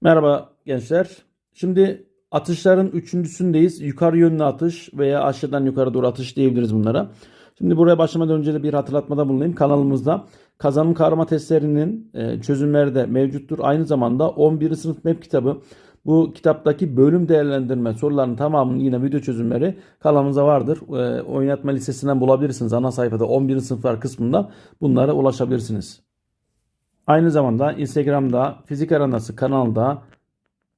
Merhaba gençler. Şimdi atışların üçüncüsündeyiz. Yukarı yönlü atış veya aşağıdan yukarı doğru atış diyebiliriz bunlara. Şimdi buraya başlamadan önce de bir hatırlatmada bulunayım. Kanalımızda kazanım kavrama testlerinin e, çözümleri de mevcuttur. Aynı zamanda 11. sınıf MEP kitabı bu kitaptaki bölüm değerlendirme sorularının tamamının yine video çözümleri kanalımıza vardır. E, oynatma listesinden bulabilirsiniz. Ana sayfada 11. sınıflar kısmında bunlara ulaşabilirsiniz. Aynı zamanda Instagram'da Fizik Arenası kanalda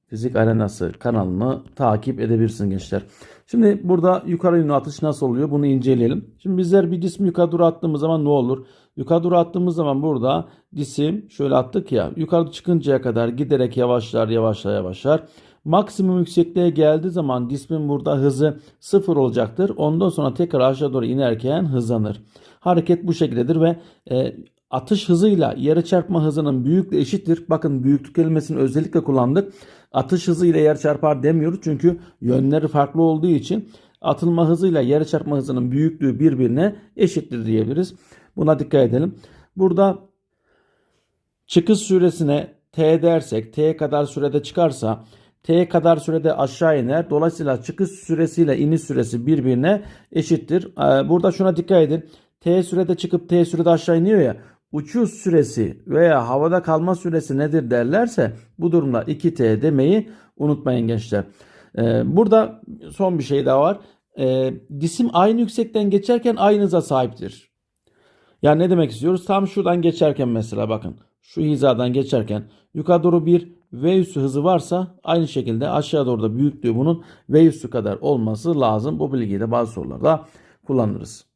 Fizik Arenası kanalını takip edebilirsiniz gençler. Şimdi burada yukarı yönlü atış nasıl oluyor bunu inceleyelim. Şimdi bizler bir cisim yukarı doğru attığımız zaman ne olur? Yukarı doğru attığımız zaman burada cisim şöyle attık ya yukarı çıkıncaya kadar giderek yavaşlar yavaşlar yavaşlar. Maksimum yüksekliğe geldiği zaman cismin burada hızı sıfır olacaktır. Ondan sonra tekrar aşağı doğru inerken hızlanır. Hareket bu şekildedir ve e, atış hızıyla yere çarpma hızının büyüklüğü eşittir. Bakın büyüklük kelimesini özellikle kullandık. Atış hızıyla yer çarpar demiyoruz çünkü yönleri farklı olduğu için atılma hızıyla yere çarpma hızının büyüklüğü birbirine eşittir diyebiliriz. Buna dikkat edelim. Burada çıkış süresine t dersek t kadar sürede çıkarsa t kadar sürede aşağı iner. Dolayısıyla çıkış süresiyle iniş süresi birbirine eşittir. Ee, Burada şuna dikkat edin. T sürede çıkıp T sürede aşağı iniyor ya uçuş süresi veya havada kalma süresi nedir derlerse bu durumda 2T demeyi unutmayın gençler. Ee, burada son bir şey daha var. Ee, cisim aynı yüksekten geçerken aynı hıza sahiptir. Yani ne demek istiyoruz? Tam şuradan geçerken mesela bakın şu hizadan geçerken yukarı doğru bir V üssü hızı varsa aynı şekilde aşağı doğru da büyüklüğü bunun V üssü kadar olması lazım. Bu bilgiyi de bazı sorularda kullanırız.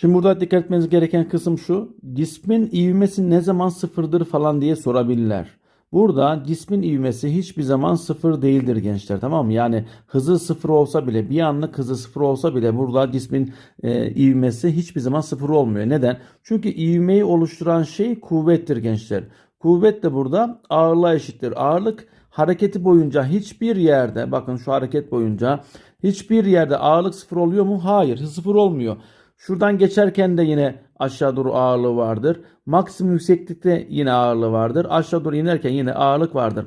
Şimdi burada dikkat etmeniz gereken kısım şu. Cismin ivmesi ne zaman sıfırdır falan diye sorabilirler. Burada cismin ivmesi hiçbir zaman sıfır değildir gençler tamam mı? Yani hızı sıfır olsa bile bir anlık hızı sıfır olsa bile burada cismin e, ivmesi hiçbir zaman sıfır olmuyor. Neden? Çünkü ivmeyi oluşturan şey kuvvettir gençler. Kuvvet de burada ağırlığa eşittir. Ağırlık hareketi boyunca hiçbir yerde bakın şu hareket boyunca hiçbir yerde ağırlık sıfır oluyor mu? Hayır sıfır olmuyor. Şuradan geçerken de yine aşağı doğru ağırlığı vardır. Maksimum yükseklikte yine ağırlığı vardır. Aşağı doğru inerken yine ağırlık vardır.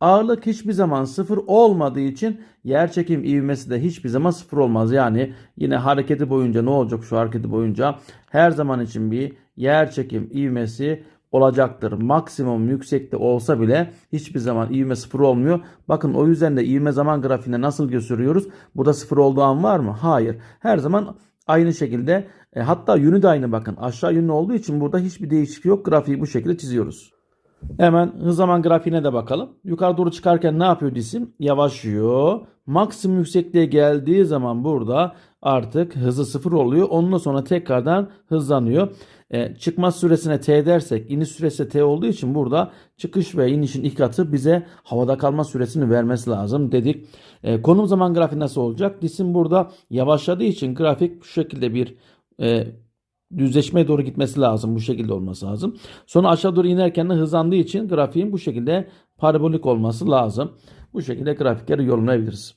Ağırlık hiçbir zaman sıfır olmadığı için yer çekim ivmesi de hiçbir zaman sıfır olmaz. Yani yine hareketi boyunca ne olacak şu hareketi boyunca her zaman için bir yer çekim ivmesi olacaktır. Maksimum yüksekte olsa bile hiçbir zaman ivme sıfır olmuyor. Bakın o yüzden de ivme zaman grafiğinde nasıl gösteriyoruz? Burada sıfır olduğu an var mı? Hayır. Her zaman Aynı şekilde e, hatta yönü de aynı bakın. Aşağı yönlü olduğu için burada hiçbir değişiklik yok. Grafiği bu şekilde çiziyoruz. Hemen hız zaman grafiğine de bakalım. Yukarı doğru çıkarken ne yapıyor cisim? Yavaşlıyor. Maksimum yüksekliğe geldiği zaman burada artık hızı sıfır oluyor. Ondan sonra tekrardan hızlanıyor. E, çıkma süresine t dersek iniş süresi t olduğu için burada çıkış ve inişin ilk katı bize havada kalma süresini vermesi lazım dedik. E, konum zaman grafiği nasıl olacak? Cisim burada yavaşladığı için grafik şu şekilde bir e, düzleşmeye doğru gitmesi lazım. Bu şekilde olması lazım. Sonra aşağı doğru inerken de hızlandığı için grafiğin bu şekilde parabolik olması lazım. Bu şekilde grafikleri yorumlayabiliriz.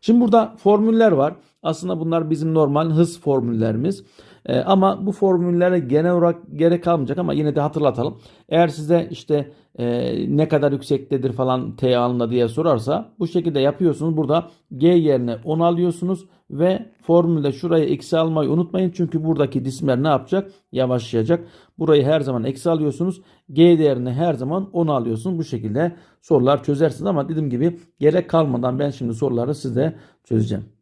Şimdi burada formüller var. Aslında bunlar bizim normal hız formüllerimiz. Ee, ama bu formüllere genel olarak gerek kalmayacak ama yine de hatırlatalım. Eğer size işte e, ne kadar yüksektedir falan T alınla diye sorarsa bu şekilde yapıyorsunuz. Burada G yerine 10 alıyorsunuz ve formülde şurayı eksi almayı unutmayın. Çünkü buradaki cisimler ne yapacak? Yavaşlayacak. Burayı her zaman eksi alıyorsunuz. G değerini her zaman 10 alıyorsunuz. Bu şekilde sorular çözersiniz ama dediğim gibi gerek kalmadan ben şimdi soruları size çözeceğim.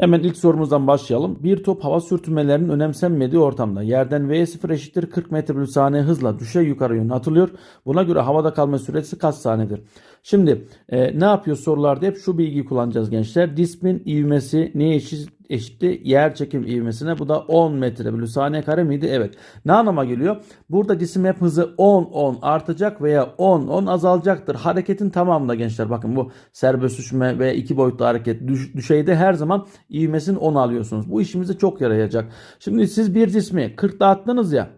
Hemen ilk sorumuzdan başlayalım. Bir top hava sürtünmelerinin önemsenmediği ortamda yerden V0 eşittir 40 metre bölü saniye hızla düşe yukarı yönlü atılıyor. Buna göre havada kalma süresi kaç saniyedir? Şimdi e, ne yapıyor sorularda hep şu bilgiyi kullanacağız gençler. Cismin ivmesi neye eşit, eşitti? Yer çekim ivmesine. Bu da 10 metre bölü saniye kare miydi? Evet. Ne anlama geliyor? Burada cisim hep hızı 10-10 artacak veya 10-10 azalacaktır. Hareketin tamamında gençler bakın bu serbest düşme ve iki boyutlu hareket düş, düşeyde her zaman ivmesini 10 alıyorsunuz. Bu işimize çok yarayacak. Şimdi siz bir cismi 40'da attınız ya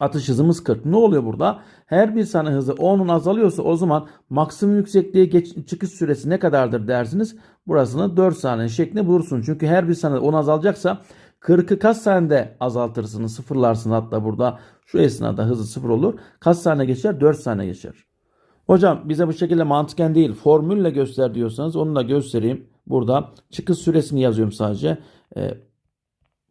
Atış hızımız 40. Ne oluyor burada? Her bir saniye hızı 10'un azalıyorsa o zaman maksimum yüksekliğe geç, çıkış süresi ne kadardır dersiniz. Burasını 4 saniye şeklinde bulursunuz. Çünkü her bir saniye 10 azalacaksa 40'ı kaç saniyede azaltırsınız? Sıfırlarsınız hatta burada. Şu esnada hızı sıfır olur. Kaç saniye geçer? 4 saniye geçer. Hocam bize bu şekilde mantıken değil formülle göster diyorsanız onu da göstereyim. Burada çıkış süresini yazıyorum sadece. E,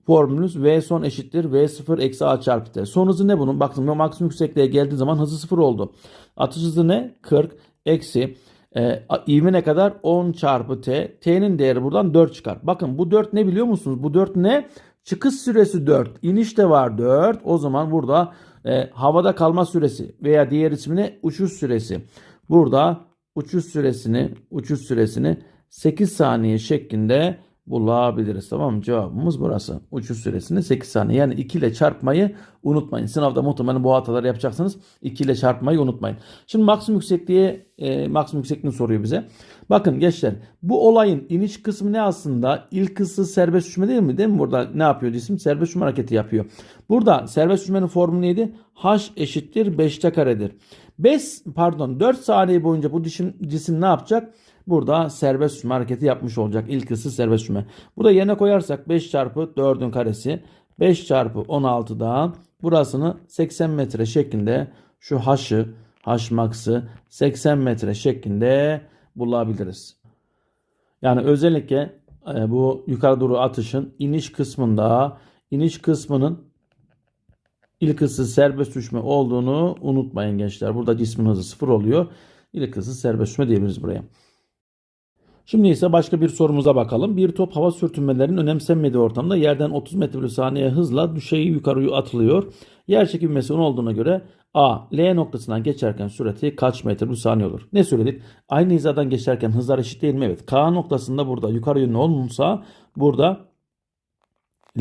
formülümüz V son eşittir V0 eksi A çarpı T. Son hızı ne bunun? Bakın maksimum yüksekliğe geldiği zaman hızı 0 oldu. Atış hızı ne? 40 eksi e, ivme ne kadar? 10 çarpı T. T'nin değeri buradan 4 çıkar. Bakın bu 4 ne biliyor musunuz? Bu 4 ne? Çıkış süresi 4. İniş de var 4. O zaman burada e, havada kalma süresi veya diğer ismini uçuş süresi. Burada uçuş süresini uçuş süresini 8 saniye şeklinde bulabiliriz. Tamam mı? Cevabımız burası. Uçuş süresini 8 saniye. Yani 2 ile çarpmayı unutmayın. Sınavda muhtemelen bu hataları yapacaksınız. 2 ile çarpmayı unutmayın. Şimdi maksimum yüksekliğe e, maksimum yüksekliğini soruyor bize. Bakın gençler bu olayın iniş kısmı ne aslında? İlk kısmı serbest uçma değil mi? Değil mi? Burada ne yapıyor cisim? Serbest uçma hareketi yapıyor. Burada serbest uçmanın formülü neydi? H eşittir 5'te karedir. 5 pardon 4 saniye boyunca bu cisim, cisim ne yapacak? Burada serbest uçma hareketi yapmış olacak. İlk ısı serbest uçma. Burada yerine koyarsak 5 çarpı 4'ün karesi 5 çarpı 16'dan burasını 80 metre şeklinde şu h'ı h max'ı 80 metre şeklinde bulabiliriz. Yani özellikle e, bu yukarı doğru atışın iniş kısmında iniş kısmının ilk ısı serbest düşme olduğunu unutmayın gençler. Burada cismin hızı sıfır oluyor. İlk ısı serbest düşme diyebiliriz buraya. Şimdi ise başka bir sorumuza bakalım. Bir top hava sürtünmelerinin önemsenmediği ortamda yerden 30 metre bölü saniye hızla düşeyi yukarı atılıyor. Yer çekilmesi 10 olduğuna göre A, L noktasından geçerken sürati kaç metre bölü saniye olur? Ne söyledik? Aynı hizadan geçerken hızlar eşit değil mi? Evet. K noktasında burada yukarı yönlü olmuşsa burada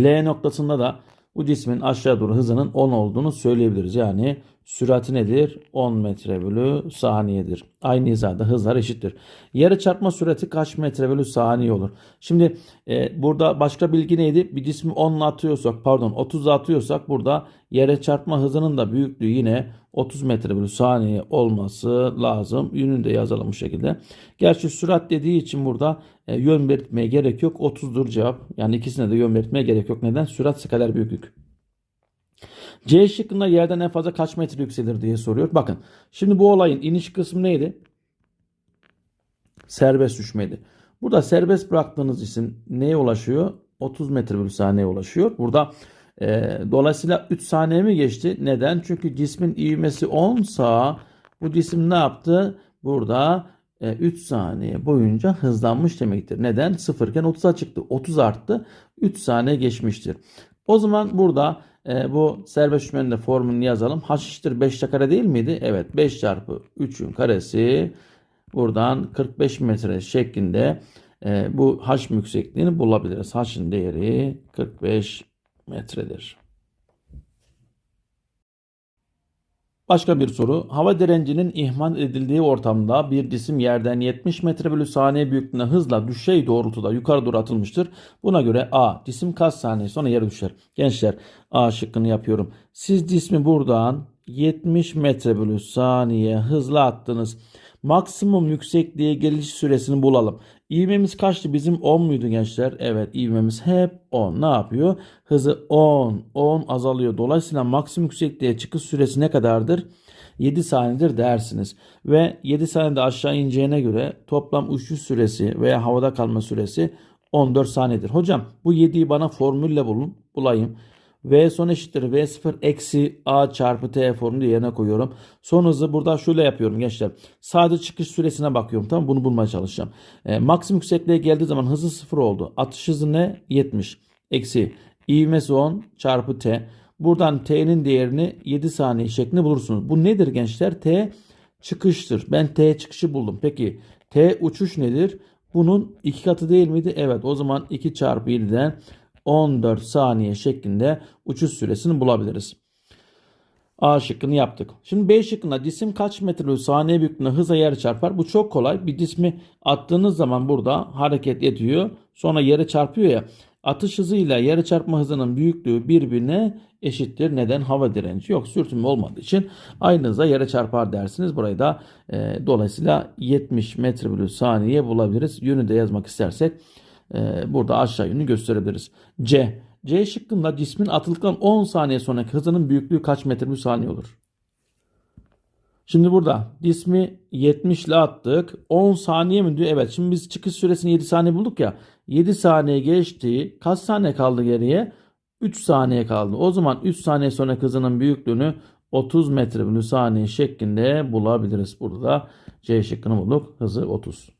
L noktasında da bu cismin aşağı doğru hızının 10 olduğunu söyleyebiliriz. Yani sürati nedir? 10 metre bölü saniyedir. Aynı hizada hızlar eşittir. Yarı çarpma sürati kaç metre bölü saniye olur? Şimdi e, burada başka bilgi neydi? Bir cismi 10 ile atıyorsak pardon 30 ile atıyorsak burada yere çarpma hızının da büyüklüğü yine 30 metre bölü saniye olması lazım. Yönünü de yazalım bu şekilde. Gerçi sürat dediği için burada e, yön belirtmeye gerek yok. 30'dur cevap. Yani ikisine de yön belirtmeye gerek yok. Neden? Sürat skaler büyüklük. C şıkkında yerden en fazla kaç metre yükselir diye soruyor. Bakın şimdi bu olayın iniş kısmı neydi? Serbest düşmeydi. Burada serbest bıraktığınız isim neye ulaşıyor? 30 metre bölü saniye ulaşıyor. Burada e, dolayısıyla 3 saniye mi geçti? Neden? Çünkü cismin ivmesi 10 sa bu cisim ne yaptı? Burada 3 saniye boyunca hızlanmış demektir. Neden? 0 iken 30'a çıktı. 30 arttı. 3 saniye geçmiştir. O zaman burada e, bu serbest düşmenin de formülünü yazalım. H eşittir 5 kare değil miydi? Evet 5 çarpı 3'ün karesi buradan 45 metre şeklinde e, bu H yüksekliğini bulabiliriz. H'ın değeri 45 metredir. Başka bir soru. Hava direncinin ihmal edildiği ortamda bir cisim yerden 70 metre bölü saniye büyüklüğünde hızla düşey doğrultuda yukarı doğru atılmıştır. Buna göre A. Cisim kaç saniye sonra yere düşer? Gençler A şıkkını yapıyorum. Siz cismi buradan 70 metre bölü saniye hızla attınız. Maksimum yüksekliğe geliş süresini bulalım. İvmemiz kaçtı? Bizim 10 muydu gençler? Evet ivmemiz hep 10. Ne yapıyor? Hızı 10. 10 azalıyor. Dolayısıyla maksimum yüksekliğe çıkış süresi ne kadardır? 7 saniyedir dersiniz. Ve 7 saniyede aşağı ineceğine göre toplam uçuş süresi veya havada kalma süresi 14 saniyedir. Hocam bu 7'yi bana formülle bulun, bulayım. V son eşittir V0 eksi A çarpı T formülü yerine koyuyorum. Son hızı burada şöyle yapıyorum gençler. Sadece çıkış süresine bakıyorum. Tamam Bunu bulmaya çalışacağım. E, maksimum yüksekliğe geldiği zaman hızı 0 oldu. Atış hızı ne? 70. Eksi ivmesi 10 çarpı T. Buradan T'nin değerini 7 saniye şeklinde bulursunuz. Bu nedir gençler? T çıkıştır. Ben T çıkışı buldum. Peki T uçuş nedir? Bunun iki katı değil miydi? Evet o zaman 2 çarpı 7'den 14 saniye şeklinde uçuş süresini bulabiliriz. A şıkkını yaptık. Şimdi B şıkkında cisim kaç metre bölü saniye büyüklüğünde hıza yer çarpar? Bu çok kolay. Bir cismi attığınız zaman burada hareket ediyor. Sonra yere çarpıyor ya. Atış hızıyla yere çarpma hızının büyüklüğü birbirine eşittir. Neden? Hava direnci yok. Sürtünme olmadığı için aynı hıza yere çarpar dersiniz. Burayı da e, dolayısıyla 70 metre bölü saniye bulabiliriz. Yönü de yazmak istersek burada aşağı yönünü gösterebiliriz. C. C şıkkında cismin atıldıktan 10 saniye sonraki hızının büyüklüğü kaç metre bölü saniye olur? Şimdi burada cismi 70 ile attık. 10 saniye mi diyor? Evet. Şimdi biz çıkış süresini 7 saniye bulduk ya. 7 saniye geçti. Kaç saniye kaldı geriye? 3 saniye kaldı. O zaman 3 saniye sonra hızının büyüklüğünü 30 metre bölü saniye şeklinde bulabiliriz. Burada da C şıkkını bulduk. Hızı 30.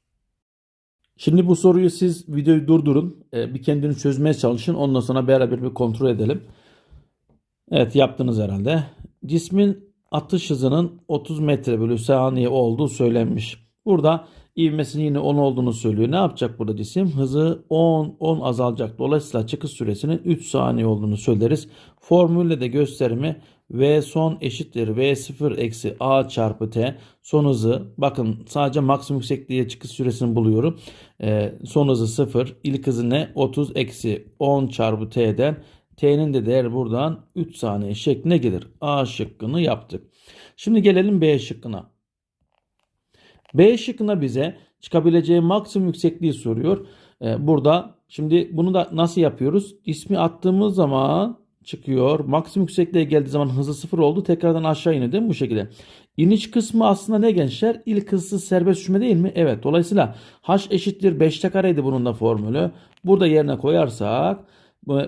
Şimdi bu soruyu siz videoyu durdurun. Ee, bir kendini çözmeye çalışın. Ondan sonra beraber bir kontrol edelim. Evet yaptınız herhalde. Cismin atış hızının 30 metre bölü saniye olduğu söylenmiş. Burada ivmesinin yine 10 olduğunu söylüyor. Ne yapacak burada cisim? Hızı 10, 10 azalacak. Dolayısıyla çıkış süresinin 3 saniye olduğunu söyleriz. Formülle de gösterimi V son eşittir V0 eksi A çarpı T. Son hızı bakın sadece maksimum yüksekliğe çıkış süresini buluyorum. Ee, son hızı 0. İlk hızı ne? 30 eksi 10 çarpı T'den T'nin de değeri buradan 3 saniye şekline gelir. A şıkkını yaptık. Şimdi gelelim B şıkkına. B şıkkına bize çıkabileceği maksimum yüksekliği soruyor. Ee, burada şimdi bunu da nasıl yapıyoruz? İsmi attığımız zaman çıkıyor. Maksimum yüksekliğe geldiği zaman hızı sıfır oldu. Tekrardan aşağı iniyor değil mi bu şekilde? İniş kısmı aslında ne gençler? İlk hızsız serbest düşme değil mi? Evet. Dolayısıyla h eşittir 5'te kareydi bunun da formülü. Burada yerine koyarsak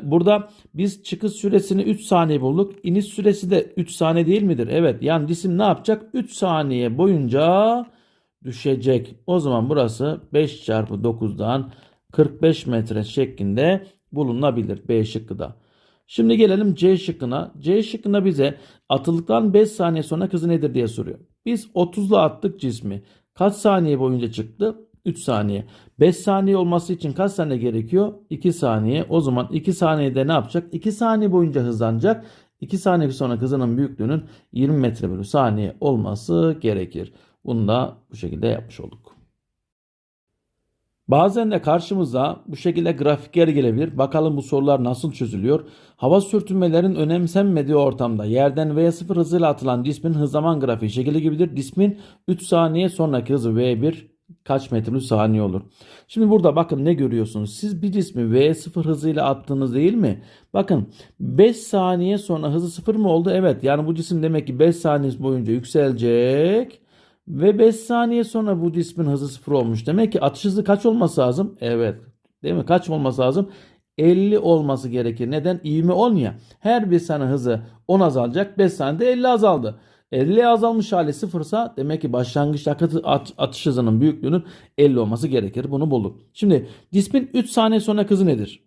Burada biz çıkış süresini 3 saniye bulduk. İniş süresi de 3 saniye değil midir? Evet. Yani cisim ne yapacak? 3 saniye boyunca düşecek. O zaman burası 5 çarpı 9'dan 45 metre şeklinde bulunabilir. B şıkkı da. Şimdi gelelim C şıkkına. C şıkkında bize atıldıktan 5 saniye sonra hızı nedir diye soruyor. Biz 30'la attık cismi. Kaç saniye boyunca çıktı? 3 saniye. 5 saniye olması için kaç saniye gerekiyor? 2 saniye. O zaman 2 saniyede ne yapacak? 2 saniye boyunca hızlanacak. 2 saniye sonra hızının büyüklüğünün 20 metre bölü saniye olması gerekir. Bunu da bu şekilde yapmış olduk. Bazen de karşımıza bu şekilde grafikler gelebilir. Bakalım bu sorular nasıl çözülüyor. Hava sürtünmelerin önemsenmediği ortamda yerden V0 hızıyla atılan cismin hız zaman grafiği şekilde gibidir. Cismin 3 saniye sonraki hızı V1 kaç metre saniye olur. Şimdi burada bakın ne görüyorsunuz. Siz bir cismi V0 hızıyla attınız değil mi? Bakın 5 saniye sonra hızı 0 mı oldu? Evet. Yani bu cisim demek ki 5 saniye boyunca yükselecek. Ve 5 saniye sonra bu cismin hızı 0 olmuş. Demek ki atış hızı kaç olması lazım? Evet. Değil mi? Kaç olması lazım? 50 olması gerekir. Neden? İvme 10 ya. Her bir saniye hızı 10 azalacak. 5 saniyede 50 azaldı. 50 azalmış hali sıfırsa demek ki başlangıç at, atış hızının büyüklüğünün 50 olması gerekir. Bunu bulduk. Şimdi cismin 3 saniye sonra hızı nedir?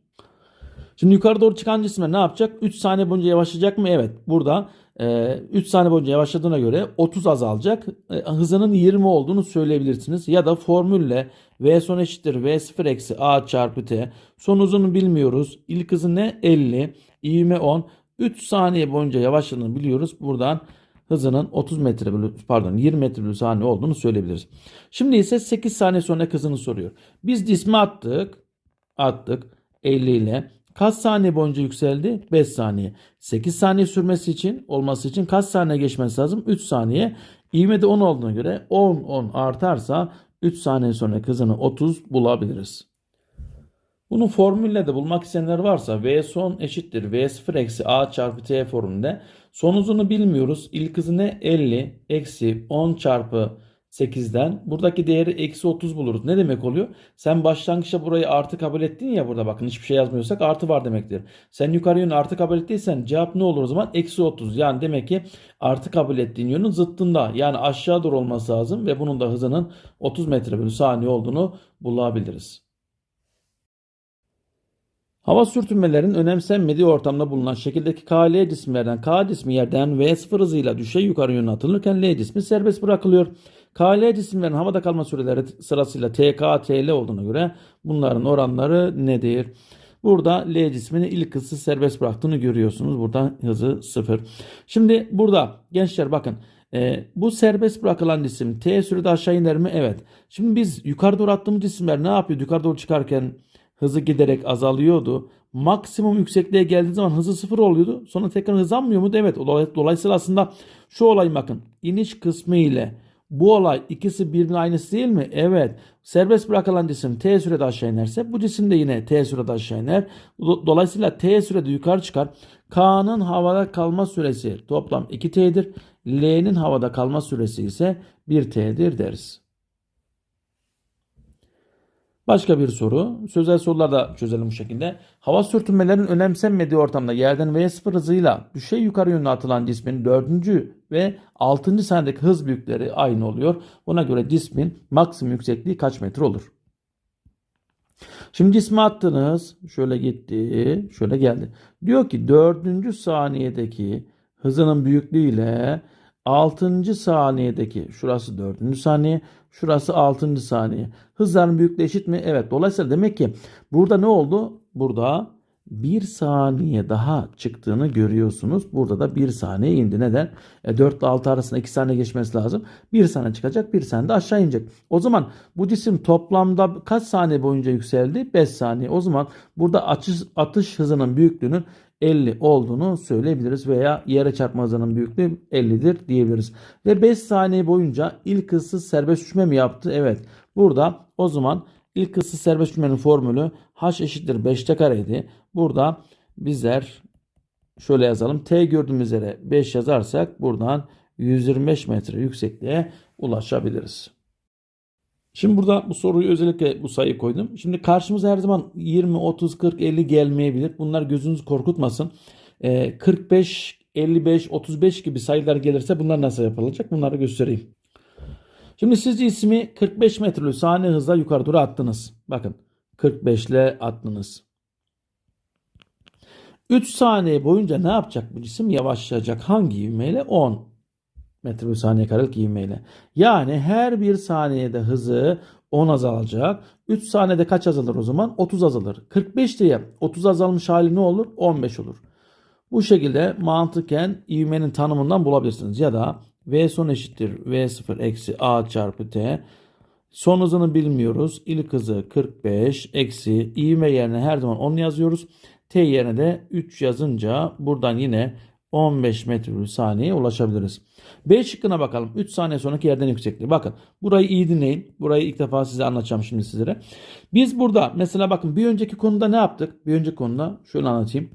Şimdi yukarı doğru çıkan cisme ne yapacak? 3 saniye boyunca yavaşlayacak mı? Evet. Burada 3 e, saniye boyunca yavaşladığına göre 30 azalacak. E, hızının 20 olduğunu söyleyebilirsiniz. Ya da formülle V son eşittir V0 eksi A çarpı T. Son hızını bilmiyoruz. İlk hızı ne? 50. İvme 10. 3 saniye boyunca yavaşladığını biliyoruz. Buradan hızının 30 metre bölü pardon 20 metre bölü saniye olduğunu söyleyebiliriz. Şimdi ise 8 saniye sonra hızını soruyor. Biz cismi attık. Attık 50 ile. Kaç saniye boyunca yükseldi? 5 saniye. 8 saniye sürmesi için olması için kaç saniye geçmesi lazım? 3 saniye. İvme de 10 olduğuna göre 10 10 artarsa 3 saniye sonra hızını 30 bulabiliriz. Bunu formülle de bulmak isteyenler varsa V son eşittir V0 eksi A çarpı T formülünde son uzunu bilmiyoruz. İlk hızı ne? 50 eksi 10 çarpı 8'den buradaki değeri eksi 30 buluruz. Ne demek oluyor? Sen başlangıçta burayı artı kabul ettin ya burada bakın hiçbir şey yazmıyorsak artı var demektir. Sen yukarı yönü artı kabul ettiysen cevap ne olur o zaman? Eksi 30. Yani demek ki artı kabul ettiğin yönün zıttında. Yani aşağı doğru olması lazım ve bunun da hızının 30 metre bölü saniye olduğunu bulabiliriz. Hava sürtünmelerinin önemsenmediği ortamda bulunan şekildeki KL cisimlerden K cismi yerden V0 hızıyla düşey yukarı yönüne atılırken L cismi serbest bırakılıyor. KL cisimlerin havada kalma süreleri sırasıyla TK, TL olduğuna göre bunların oranları nedir? Burada L cismini ilk hızı serbest bıraktığını görüyorsunuz. Burada hızı 0. Şimdi burada gençler bakın e, bu serbest bırakılan cisim T sürede aşağı iner mi? Evet. Şimdi biz yukarı doğru attığımız cisimler ne yapıyor? Yukarı doğru çıkarken hızı giderek azalıyordu. Maksimum yüksekliğe geldiği zaman hızı sıfır oluyordu. Sonra tekrar hızlanmıyor mu? Evet. Dolayısıyla aslında şu olay bakın. iniş kısmı ile Bu olay ikisi birbirine aynısı değil mi? Evet. Serbest bırakılan cisim t sürede aşağı inerse bu cisim de yine t sürede aşağı iner. Do- Dolayısıyla t sürede yukarı çıkar. K'nın havada kalma süresi toplam 2t'dir. L'nin havada kalma süresi ise 1t'dir deriz. Başka bir soru. Sözel sorular da çözelim bu şekilde. Hava sürtünmelerinin önemsenmediği ortamda yerden V0 hızıyla düşey yukarı yönlü atılan cismin 4. ve 6. saniyedeki hız büyükleri aynı oluyor. Buna göre cismin maksimum yüksekliği kaç metre olur? Şimdi cismi attınız. Şöyle gitti. Şöyle geldi. Diyor ki 4. saniyedeki hızının büyüklüğüyle 6. saniyedeki şurası 4. saniye, şurası 6. saniye. Hızların büyüklüğü eşit mi? Evet. Dolayısıyla demek ki burada ne oldu? Burada 1 saniye daha çıktığını görüyorsunuz. Burada da 1 saniye indi. Neden? E, 4 ile 6 arasında 2 saniye geçmesi lazım. 1 saniye çıkacak, 1 saniye de aşağı inecek. O zaman bu cisim toplamda kaç saniye boyunca yükseldi? 5 saniye. O zaman burada atış, atış hızının büyüklüğünün 50 olduğunu söyleyebiliriz veya yere çarpma hızının büyüklüğü 50'dir diyebiliriz. Ve 5 saniye boyunca ilk hızsız serbest uçma mı yaptı? Evet. Burada o zaman ilk hızsız serbest uçmanın formülü h eşittir 5'te kareydi. Burada bizler şöyle yazalım. T gördüğümüz yere 5 yazarsak buradan 125 metre yüksekliğe ulaşabiliriz. Şimdi burada bu soruyu özellikle bu sayıyı koydum. Şimdi karşımıza her zaman 20, 30, 40, 50 gelmeyebilir. Bunlar gözünüzü korkutmasın. Ee, 45, 55, 35 gibi sayılar gelirse bunlar nasıl yapılacak? Bunları göstereyim. Şimdi siz ismi 45 metreli saniye hızla yukarı doğru attınız. Bakın 45 ile attınız. 3 saniye boyunca ne yapacak bu cisim? Yavaşlayacak. Hangi ivmeyle? 10 metre bölü saniye karelik ivmeyle. Yani her bir saniyede hızı 10 azalacak. 3 saniyede kaç azalır o zaman? 30 azalır. 45 diye 30 azalmış hali ne olur? 15 olur. Bu şekilde mantıken ivmenin tanımından bulabilirsiniz. Ya da V son eşittir V0 eksi A çarpı T. Son hızını bilmiyoruz. İlk hızı 45 eksi ivme yerine her zaman 10 yazıyoruz. T yerine de 3 yazınca buradan yine 15 metre bölü saniyeye ulaşabiliriz. B şıkkına bakalım. 3 saniye sonraki yerden yüksekliği. Bakın burayı iyi dinleyin. Burayı ilk defa size anlatacağım şimdi sizlere. Biz burada mesela bakın bir önceki konuda ne yaptık? Bir önceki konuda şöyle anlatayım.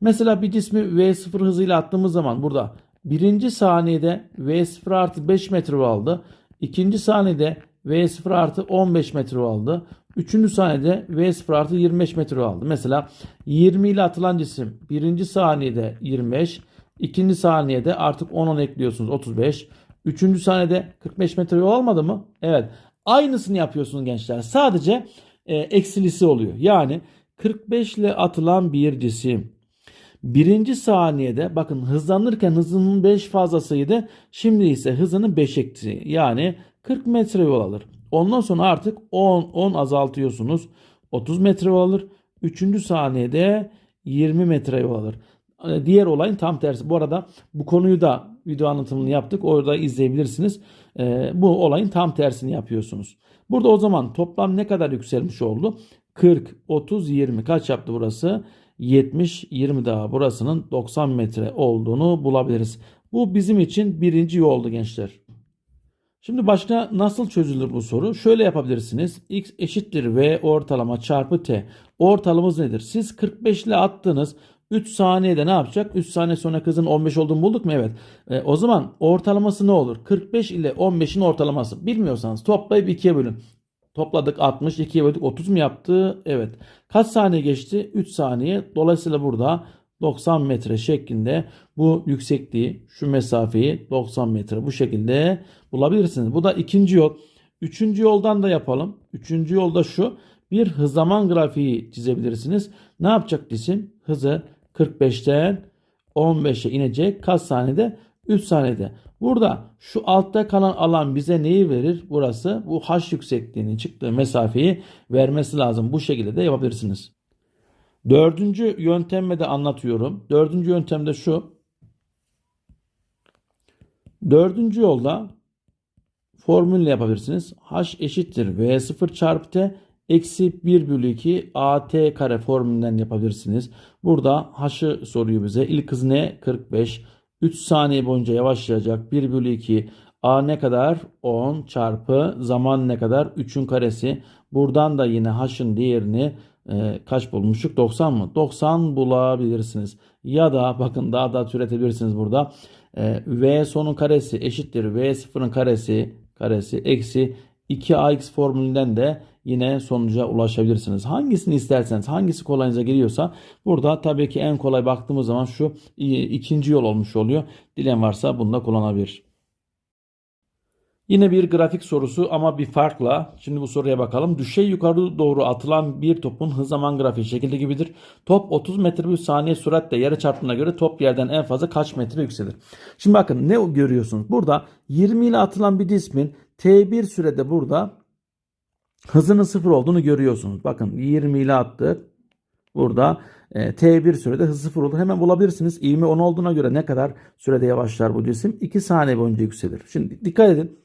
Mesela bir cismi V0 hızıyla attığımız zaman burada birinci saniyede V0 artı 5 metre aldı. İkinci saniyede V0 artı 15 metre aldı. Üçüncü saniyede V0 artı 25 metre aldı. Mesela 20 ile atılan cisim birinci saniyede 25, ikinci saniyede artık 10 10 ekliyorsunuz 35. Üçüncü saniyede 45 metre yol almadı mı? Evet. Aynısını yapıyorsunuz gençler. Sadece e, eksilisi oluyor. Yani 45 ile atılan bir cisim birinci saniyede bakın hızlanırken hızının 5 fazlasıydı. Şimdi ise hızının 5 eksi yani 40 metre yol alır. Ondan sonra artık 10 10 azaltıyorsunuz. 30 metre alır. Üçüncü saniyede 20 metre alır. Ee, Diğer olayın tam tersi. Bu arada bu konuyu da video anlatımını yaptık. Orada izleyebilirsiniz. Ee, bu olayın tam tersini yapıyorsunuz. Burada o zaman toplam ne kadar yükselmiş oldu? 40, 30, 20 kaç yaptı burası? 70, 20 daha burasının 90 metre olduğunu bulabiliriz. Bu bizim için birinci yoldu gençler. Şimdi başka nasıl çözülür bu soru? Şöyle yapabilirsiniz. X eşittir V ortalama çarpı T. Ortalamamız nedir? Siz 45 ile attınız. 3 saniyede ne yapacak? 3 saniye sonra kızın 15 olduğunu bulduk mu? Evet. E, o zaman ortalaması ne olur? 45 ile 15'in ortalaması. Bilmiyorsanız toplayıp 2'ye bölün. Topladık 60, 2'ye böldük 30 mu yaptı? Evet. Kaç saniye geçti? 3 saniye. Dolayısıyla burada 90 metre şeklinde bu yüksekliği, şu mesafeyi 90 metre bu şekilde bulabilirsiniz. Bu da ikinci yol. Üçüncü yoldan da yapalım. Üçüncü yolda şu. Bir hız zaman grafiği çizebilirsiniz. Ne yapacak cisim? Hızı 45'ten 15'e inecek. Kaç saniyede? 3 saniyede. Burada şu altta kalan alan bize neyi verir? Burası bu h yüksekliğinin çıktığı mesafeyi vermesi lazım. Bu şekilde de yapabilirsiniz. Dördüncü yöntemme de anlatıyorum. Dördüncü yöntemde şu. Dördüncü yolda formülle yapabilirsiniz. H eşittir V0 çarpı T eksi 1 bölü 2 AT kare formülünden yapabilirsiniz. Burada H'ı soruyor bize. İlk hız ne? 45. 3 saniye boyunca yavaşlayacak. 1 bölü 2 A ne kadar? 10 çarpı zaman ne kadar? 3'ün karesi. Buradan da yine h'ın değerini e, kaç bulmuştuk? 90 mı? 90 bulabilirsiniz. Ya da bakın daha da türetebilirsiniz burada. E, v sonun karesi eşittir. V sıfırın karesi karesi eksi 2ax formülünden de yine sonuca ulaşabilirsiniz. Hangisini isterseniz, hangisi kolayınıza geliyorsa burada tabii ki en kolay baktığımız zaman şu ikinci yol olmuş oluyor. Dilen varsa bunu da kullanabilir. Yine bir grafik sorusu ama bir farkla. Şimdi bu soruya bakalım. Düşey yukarı doğru atılan bir topun hız zaman grafiği şekilde gibidir. Top 30 metre bir saniye süratle yere çarptığına göre top yerden en fazla kaç metre yükselir? Şimdi bakın ne görüyorsunuz? Burada 20 ile atılan bir cismin T1 sürede burada hızının sıfır olduğunu görüyorsunuz. Bakın 20 ile attı. Burada e, T1 sürede hız sıfır olur. Hemen bulabilirsiniz. İvme 10 olduğuna göre ne kadar sürede yavaşlar bu cisim? 2 saniye boyunca yükselir. Şimdi dikkat edin.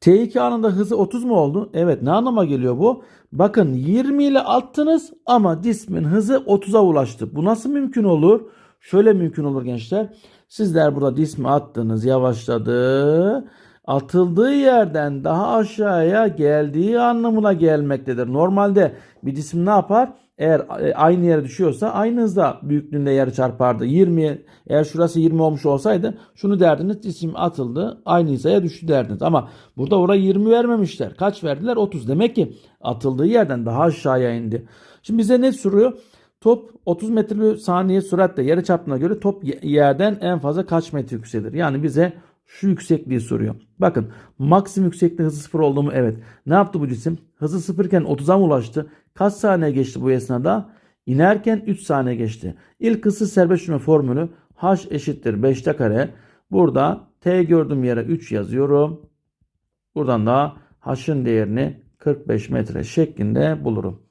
T2 anında hızı 30 mu oldu? Evet ne anlama geliyor bu? Bakın 20 ile attınız ama cismin hızı 30'a ulaştı. Bu nasıl mümkün olur? Şöyle mümkün olur gençler. Sizler burada cismi attınız yavaşladı. Atıldığı yerden daha aşağıya geldiği anlamına gelmektedir. Normalde bir cisim ne yapar? Eğer e, aynı yere düşüyorsa aynı hızda büyüklüğünde yer çarpardı. 20 eğer şurası 20 olmuş olsaydı şunu derdiniz cisim atıldı aynı hizaya düştü derdiniz. Ama burada oraya 20 vermemişler. Kaç verdiler? 30. Demek ki atıldığı yerden daha aşağıya indi. Şimdi bize ne soruyor? Top 30 metre saniye süratle yere çarptığına göre top ye- yerden en fazla kaç metre yükselir? Yani bize şu yüksekliği soruyor. Bakın maksimum yüksekliği hızı sıfır oldu mu? Evet. Ne yaptı bu cisim? Hızı sıfırken 30'a mı ulaştı? Kaç saniye geçti bu esnada? İnerken 3 saniye geçti. İlk ısı serbest düşme formülü h eşittir 5'te kare. Burada t gördüğüm yere 3 yazıyorum. Buradan da h'ın değerini 45 metre şeklinde bulurum.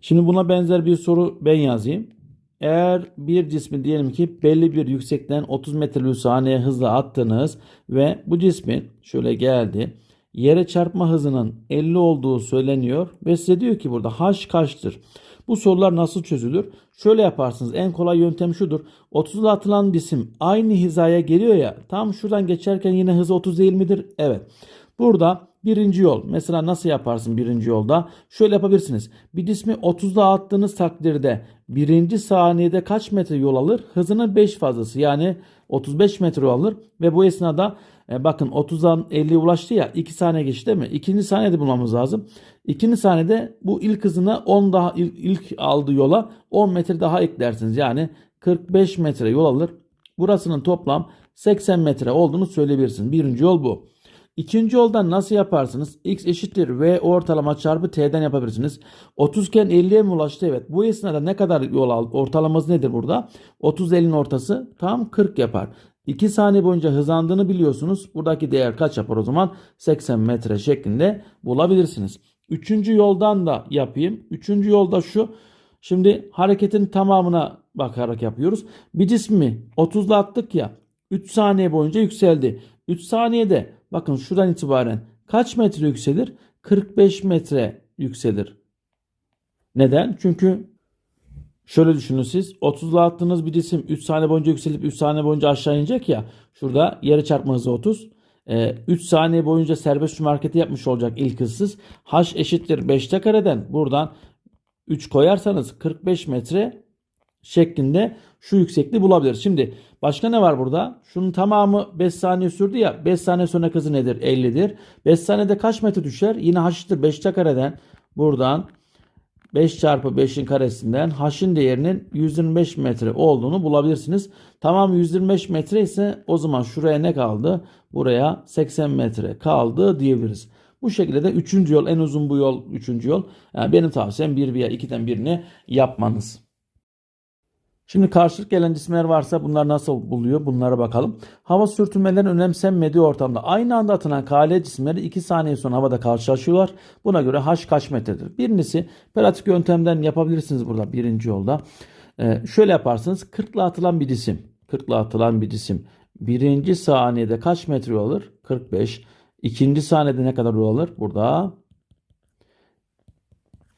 Şimdi buna benzer bir soru ben yazayım. Eğer bir cismi diyelim ki belli bir yüksekten 30 metre bölü saniye hızla attınız ve bu cismin şöyle geldi. Yere çarpma hızının 50 olduğu söyleniyor ve size diyor ki burada h kaçtır? Bu sorular nasıl çözülür? Şöyle yaparsınız. En kolay yöntem şudur. 30'la atılan cisim aynı hizaya geliyor ya. Tam şuradan geçerken yine hızı 30 değil midir? Evet. Burada birinci yol. Mesela nasıl yaparsın birinci yolda? Şöyle yapabilirsiniz. Bir cismi 30'la attığınız takdirde birinci saniyede kaç metre yol alır? Hızının 5 fazlası yani 35 metre alır ve bu esnada e, bakın 30'dan 50'ye ulaştı ya 2 saniye geçti değil mi? İkinci saniyede bulmamız lazım. İkinci saniyede bu ilk hızına 10 daha ilk, ilk aldığı yola 10 metre daha eklersiniz. Yani 45 metre yol alır. Burasının toplam 80 metre olduğunu söyleyebilirsiniz. Birinci yol bu. İkinci yoldan nasıl yaparsınız? X eşittir V ortalama çarpı T'den yapabilirsiniz. 30 iken 50'ye mi ulaştı? Evet. Bu esnada ne kadar yol aldı? Ortalaması nedir burada? 30 50'nin ortası tam 40 yapar. 2 saniye boyunca hızlandığını biliyorsunuz. Buradaki değer kaç yapar o zaman? 80 metre şeklinde bulabilirsiniz. Üçüncü yoldan da yapayım. Üçüncü yolda şu. Şimdi hareketin tamamına bakarak yapıyoruz. Bir cismi 30'la attık ya. 3 saniye boyunca yükseldi. 3 saniyede bakın şuradan itibaren kaç metre yükselir? 45 metre yükselir. Neden? Çünkü şöyle düşünün siz 30'la attığınız bir cisim 3 saniye boyunca yükselip 3 saniye boyunca aşağı inecek ya. Şurada yere çarpma hızı 30. 3 saniye boyunca serbest düşme hareketi yapmış olacak ilk hızsız. H eşittir 5'te kareden buradan 3 koyarsanız 45 metre şeklinde şu yüksekliği bulabiliriz. Şimdi başka ne var burada? Şunun tamamı 5 saniye sürdü ya. 5 saniye sonra hızı nedir? 50'dir. 5 saniyede kaç metre düşer? Yine h eşittir 5'te kareden buradan 5 çarpı 5'in karesinden h'in değerinin 125 metre olduğunu bulabilirsiniz. Tamam 125 metre ise o zaman şuraya ne kaldı? Buraya 80 metre kaldı diyebiliriz. Bu şekilde de 3. yol en uzun bu yol 3. yol. Yani benim tavsiyem 1 veya 2'den birini yapmanız. Şimdi karşılık gelen cisimler varsa bunlar nasıl buluyor? Bunlara bakalım. Hava sürtünmelerin önemsenmediği ortamda aynı anda atılan KL cisimleri 2 saniye sonra havada karşılaşıyorlar. Buna göre H kaç metredir? Birincisi pratik yöntemden yapabilirsiniz burada birinci yolda. Ee, şöyle yaparsınız. 40 ile atılan bir cisim. 40 ile atılan bir cisim. Birinci saniyede kaç metre yol alır? 45. İkinci saniyede ne kadar yol alır? Burada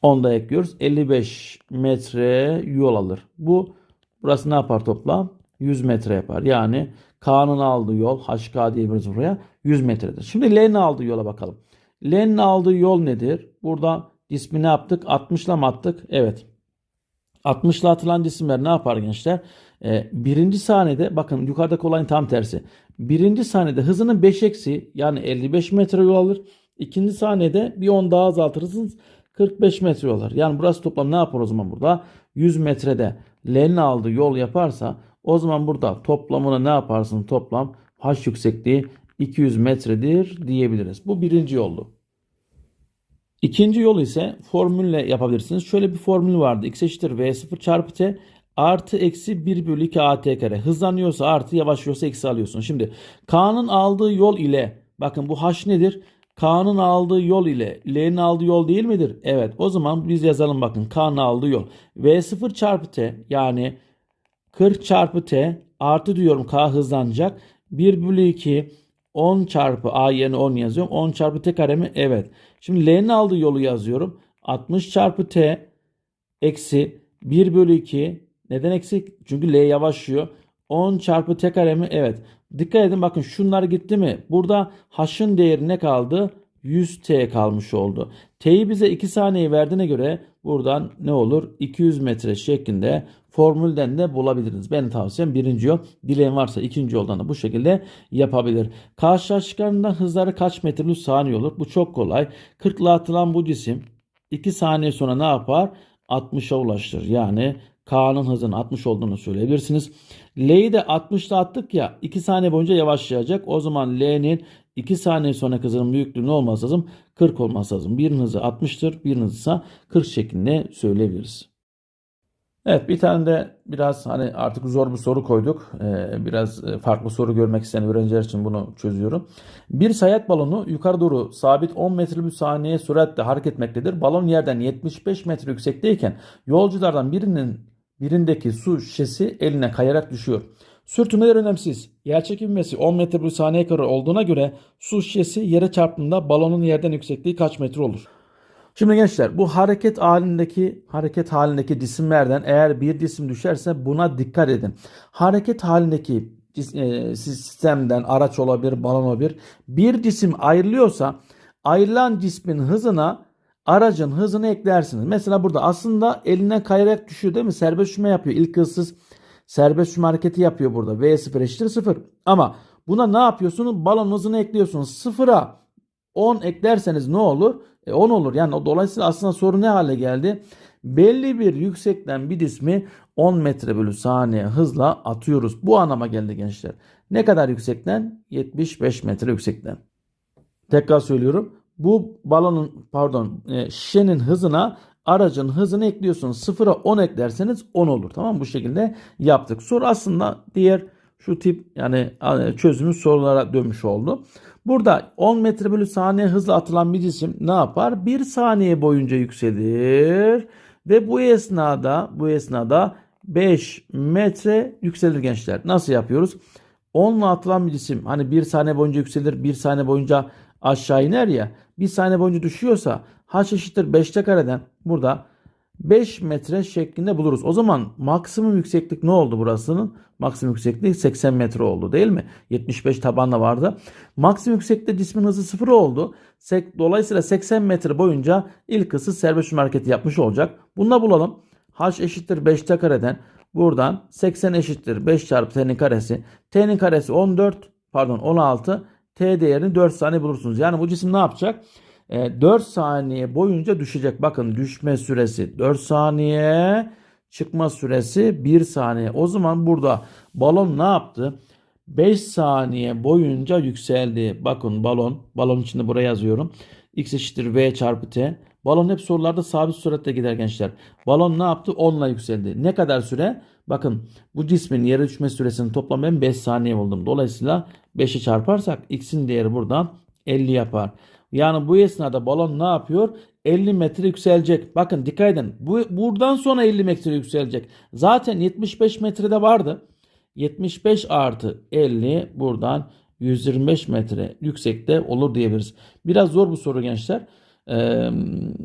10 da ekliyoruz. 55 metre yol alır. Bu Burası ne yapar toplam? 100 metre yapar. Yani K'nın aldığı yol HK diyebiliriz buraya 100 metredir. Şimdi L'nin aldığı yola bakalım. L'nin aldığı yol nedir? Burada cismi ne yaptık? 60 ile mi attık? Evet. 60 ile atılan cisimler ne yapar gençler? Ee, birinci saniyede bakın yukarıdaki olayın tam tersi. Birinci saniyede hızının 5 eksi yani 55 metre yol alır. İkinci saniyede bir 10 daha azaltırsanız 45 metre yol alır. Yani burası toplam ne yapar o zaman burada? 100 metrede L'nin aldığı yol yaparsa o zaman burada toplamını ne yaparsın? Toplam H yüksekliği 200 metredir diyebiliriz. Bu birinci yoldu. İkinci yol ise formülle yapabilirsiniz. Şöyle bir formül vardı. X eşittir V0 çarpı T artı eksi 1 bölü 2 AT kare. Hızlanıyorsa artı yavaşlıyorsa eksi alıyorsun. Şimdi K'nın aldığı yol ile bakın bu H nedir? K'nın aldığı yol ile L'nin aldığı yol değil midir? Evet. O zaman biz yazalım bakın. K'nın aldığı yol. V0 çarpı T yani 40 çarpı T artı diyorum K hızlanacak. 1 bölü 2 10 çarpı A yerine 10 yazıyorum. 10 çarpı T kare mi? Evet. Şimdi L'nin aldığı yolu yazıyorum. 60 çarpı T eksi 1 bölü 2 neden eksi? Çünkü L yavaşlıyor. 10 çarpı T kare mi? Evet. Dikkat edin bakın şunlar gitti mi? Burada H'ın değeri ne kaldı? 100T kalmış oldu. T'yi bize 2 saniye verdiğine göre buradan ne olur? 200 metre şeklinde formülden de bulabiliriz. Benim tavsiyem birinci yol. Dileğin varsa ikinci yoldan da bu şekilde yapabilir. Karşılaştıklarından hızları kaç metre bölü saniye olur? Bu çok kolay. 40 ile atılan bu cisim 2 saniye sonra ne yapar? 60'a ulaştır. Yani K'nın hızının 60 olduğunu söyleyebilirsiniz. L'yi de 60 ile attık ya 2 saniye boyunca yavaşlayacak. O zaman L'nin 2 saniye sonra hızının büyüklüğü ne olması lazım? 40 olması lazım. Birinin hızı 60'tır, birinin hızı ise 40 şeklinde söyleyebiliriz. Evet bir tane de biraz hani artık zor bir soru koyduk. Ee, biraz e, farklı soru görmek isteyen öğrenciler için bunu çözüyorum. Bir sayat balonu yukarı doğru sabit 10 metre bir saniye süratle hareket etmektedir. Balon yerden 75 metre yüksekteyken yolculardan birinin birindeki su şişesi eline kayarak düşüyor. Sürtünmeler önemsiz. Yer çekilmesi 10 metre bir saniye kadar olduğuna göre su şişesi yere çarptığında balonun yerden yüksekliği kaç metre olur? Şimdi gençler bu hareket halindeki hareket halindeki cisimlerden eğer bir cisim düşerse buna dikkat edin. Hareket halindeki e, sistemden araç olabilir, balon olabilir. Bir cisim ayrılıyorsa ayrılan cismin hızına aracın hızını eklersiniz. Mesela burada aslında eline kayarak düşüyor değil mi? Serbest düşme yapıyor. İlk hızsız serbest düşme hareketi yapıyor burada. V0 eşittir 0. Ama buna ne yapıyorsunuz? Balon hızını ekliyorsunuz. Sıfıra 10 eklerseniz ne olur? E 10 olur. Yani dolayısıyla aslında soru ne hale geldi? Belli bir yüksekten bir cismi 10 metre bölü saniye hızla atıyoruz. Bu anlama geldi gençler. Ne kadar yüksekten? 75 metre yüksekten. Tekrar söylüyorum. Bu balonun pardon e, şişenin hızına aracın hızını ekliyorsunuz. Sıfıra 10 eklerseniz 10 olur. Tamam mı? Bu şekilde yaptık. Soru aslında diğer şu tip yani çözümü sorulara dönmüş oldu. Burada 10 metre bölü saniye hızla atılan bir cisim ne yapar? 1 saniye boyunca yükselir ve bu esnada bu esnada 5 metre yükselir gençler. Nasıl yapıyoruz? 10 ile atılan bir cisim hani 1 saniye boyunca yükselir, 1 saniye boyunca aşağı iner ya. 1 saniye boyunca düşüyorsa h eşittir 5'te kareden burada 5 metre şeklinde buluruz. O zaman maksimum yükseklik ne oldu burasının? Maksimum yükseklik 80 metre oldu değil mi? 75 tabanla vardı. Maksimum yükseklikte cismin hızı 0 oldu. Dolayısıyla 80 metre boyunca ilk ısı serbest hareketi yapmış olacak. Bunu da bulalım. H eşittir 5'te kareden buradan 80 eşittir 5 çarpı t'nin karesi. T'nin karesi 14 pardon 16 t değerini 4 saniye bulursunuz. Yani bu cisim ne yapacak? E, 4 saniye boyunca düşecek. Bakın düşme süresi 4 saniye, çıkma süresi 1 saniye. O zaman burada balon ne yaptı? 5 saniye boyunca yükseldi. Bakın balon, balon içinde buraya yazıyorum. X eşittir V çarpı T. Balon hep sorularda sabit süratle gider gençler. Balon ne yaptı? 10 ile yükseldi. Ne kadar süre? Bakın bu cismin yere düşme süresinin toplamı ben 5 saniye buldum. Dolayısıyla 5'i çarparsak x'in değeri buradan 50 yapar. Yani bu esnada balon ne yapıyor? 50 metre yükselecek. Bakın dikkat edin. Bu, buradan sonra 50 metre yükselecek. Zaten 75 metrede vardı. 75 artı 50 buradan 125 metre yüksekte olur diyebiliriz. Biraz zor bu soru gençler. Ee,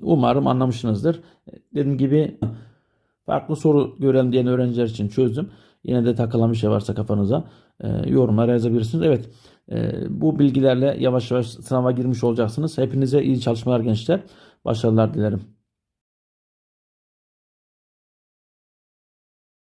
umarım anlamışsınızdır. Dediğim gibi farklı soru gören diyen öğrenciler için çözdüm. Yine de takılan bir şey varsa kafanıza e, yorumlara yazabilirsiniz. Evet e, bu bilgilerle yavaş yavaş sınava girmiş olacaksınız. Hepinize iyi çalışmalar gençler. Başarılar dilerim.